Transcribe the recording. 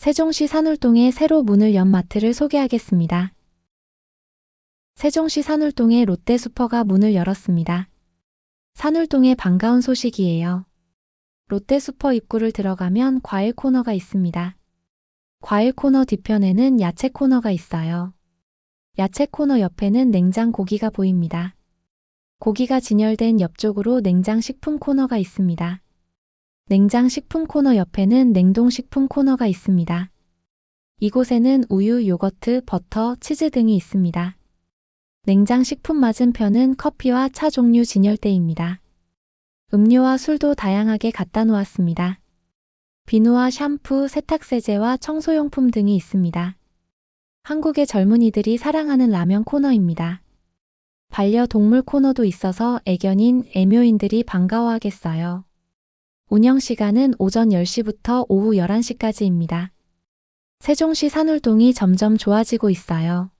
세종시 산울동에 새로 문을 연 마트를 소개하겠습니다. 세종시 산울동에 롯데슈퍼가 문을 열었습니다. 산울동에 반가운 소식이에요. 롯데슈퍼 입구를 들어가면 과일 코너가 있습니다. 과일 코너 뒤편에는 야채 코너가 있어요. 야채 코너 옆에는 냉장 고기가 보입니다. 고기가 진열된 옆쪽으로 냉장 식품 코너가 있습니다. 냉장 식품 코너 옆에는 냉동 식품 코너가 있습니다. 이곳에는 우유, 요거트, 버터, 치즈 등이 있습니다. 냉장 식품 맞은편은 커피와 차 종류 진열대입니다. 음료와 술도 다양하게 갖다 놓았습니다. 비누와 샴푸, 세탁세제와 청소용품 등이 있습니다. 한국의 젊은이들이 사랑하는 라면 코너입니다. 반려동물 코너도 있어서 애견인, 애묘인들이 반가워하겠어요. 운영 시간은 오전 10시부터 오후 11시까지입니다. 세종시 산울동이 점점 좋아지고 있어요.